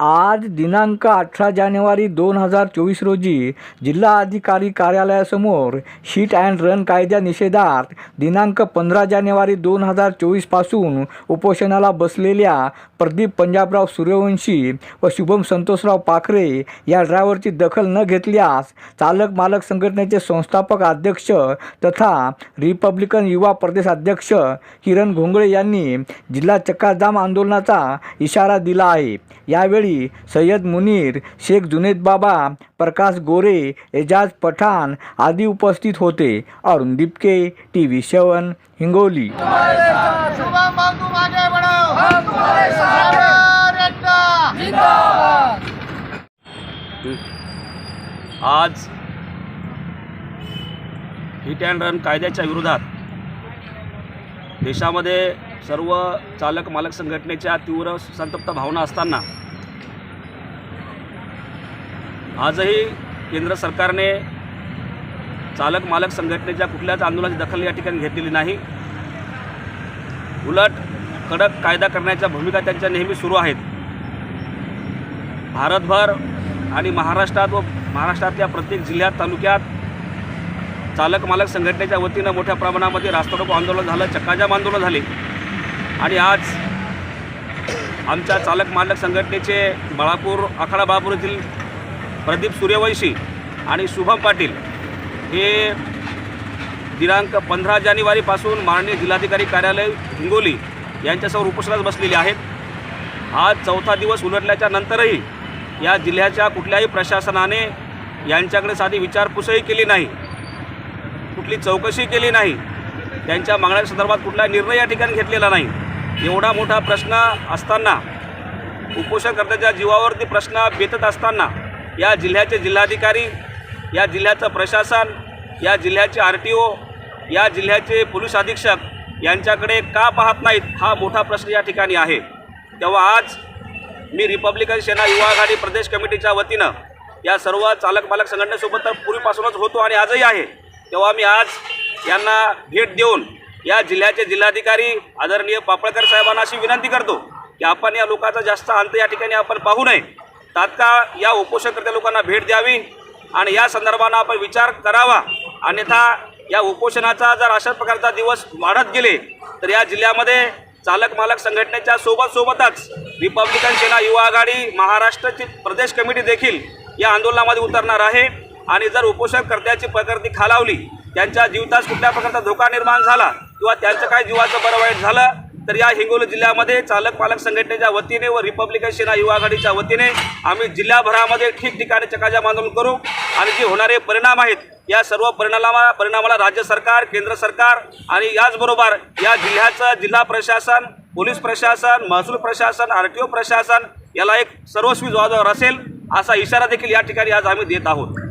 आज दिनांक अठरा जानेवारी दोन हजार चोवीस रोजी जिल्हाधिकारी कार्यालयासमोर शीट अँड रन कायद्या निषेधार्थ दिनांक पंधरा जानेवारी दोन हजार चोवीसपासून उपोषणाला बसलेल्या प्रदीप पंजाबराव सूर्यवंशी व शुभम संतोषराव पाखरे या ड्रायव्हरची दखल न घेतल्यास चालक मालक संघटनेचे संस्थापक अध्यक्ष तथा रिपब्लिकन युवा प्रदेश अध्यक्ष किरण घोंगळे यांनी जिल्हा चक्काजाम आंदोलनाचा इशारा दिला आहे. यावेळी सय्यद मुनीर शेख जुनेद बाबा प्रकाश गोरे एजाज पठाण आदी उपस्थित होते. Arun Dipke T V seven Hingoli. आज हिट अँड रन कायद्याच्या विरोधात देशामध्ये सर्व चालक मालक संघटनेच्या तीव्र संतप्त भावना असताना आजही केंद्र सरकारने चालक मालक संघटनेच्या कुठल्याच आंदोलनाची दखल या ठिकाणी घेतलेली नाही. उलट कडक कायदा करण्याच्या भूमिका त्यांच्या नेहमी सुरू आहेत. भारतभर आणि महाराष्ट्रात व महाराष्ट्रातल्या प्रत्येक जिल्ह्यात तालुक्यात चालक मालक संघटनेच्या वतीनं मोठ्या प्रमाणामध्ये रास्तारोको आंदोलन झालं चक्काजाम आंदोलन झाले. आणि आज आमच्या चालक मालक संघटनेचे बाळापूर आखाडा बाळापूर येथील प्रदीप सूर्यवंशी आणि शुभम पाटील हे दिनांक पंधरा जानेवारीपासून माननीय जिल्हाधिकारी कार्यालय हिंगोली यांच्यासमोर उपोषणास बसलेले आहेत. आज चौथा दिवस उलटल्याच्या नंतरही या जिल्ह्याच्या कुठल्याही प्रशासनाने यांच्याकडे साधी विचारपूसही केली नाही कुठली चौकशी केली नाही त्यांच्या मागण्यासंदर्भात कुठला निर्णय या ठिकाणी घेतलेला नाही. एवढा मोठा प्रश्न असताना उपोषणकर्त्याच्या जीवावरती प्रश्न बेतत असताना या जिल्ह्याचे जिल्हाधिकारी या जिल्ह्याचं प्रशासन या जिल्ह्याचे आर टी ओ या जिल्ह्याचे पोलीस अधीक्षक यांच्याकडे का पाहत नाहीत हा मोठा प्रश्न या ठिकाणी आहे. तेव्हा आज मी रिपब्लिकन सेना युवा आघाडी प्रदेश कमिटीच्या वतीनं या सर्व चालक मालक संघटनेसोबत तर पूर्वीपासूनच होतो आणि आजही आहे. तेव्हा मी आज यांना भेट देऊन या जिल्ह्याचे जिल्हाधिकारी आदरणीय पापळकर साहेबांना अशी विनंती करतो की आपण या लोकांचा जास्त अंत या ठिकाणी आपण पाहू नये. तात्काळ या उपोषणकर्त्या लोकांना भेट द्यावी आणि या संदर्भानं आपण विचार करावा. अन्यथा या उपोषणाचा जर अशा प्रकारचा दिवस वाढत गेले तर या जिल्ह्यामध्ये चालक मालक संघटनेच्या सोबत सोबतच रिपब्लिकन सेना युवा आघाडी महाराष्ट्राची प्रदेश कमिटी देखील या आंदोलनामध्ये उतरणार आहे. आणि जर उपोषणकर्त्याची प्रकृती खालावली त्यांच्या जीवतास कुठल्या प्रकारचा धोका निर्माण झाला किंवा त्यांचं काय जीवाचं बरं वाईट झालं तर या हिंगोली जिल्ह्यामध्ये चालक पालक संघटनेच्या वतीने व रिपब्लिकन सेना युवा आघाडीच्या वतीने आम्ही जिल्हाभरामध्ये ठिकठिकाणी चकाजाम आंदोलन करू. आणि जे होणारे परिणाम आहेत या सर्व परिणामा परिणामाला राज्य सरकार केंद्र सरकार आणि याचबरोबर या जिल्ह्याचं जिल्हा प्रशासन पोलीस प्रशासन महसूल प्रशासन आर टी ओ प्रशासन याला एक सर्वस्वी जबाबदार असेल असा इशारा देखील या ठिकाणी आज आम्ही देत आहोत.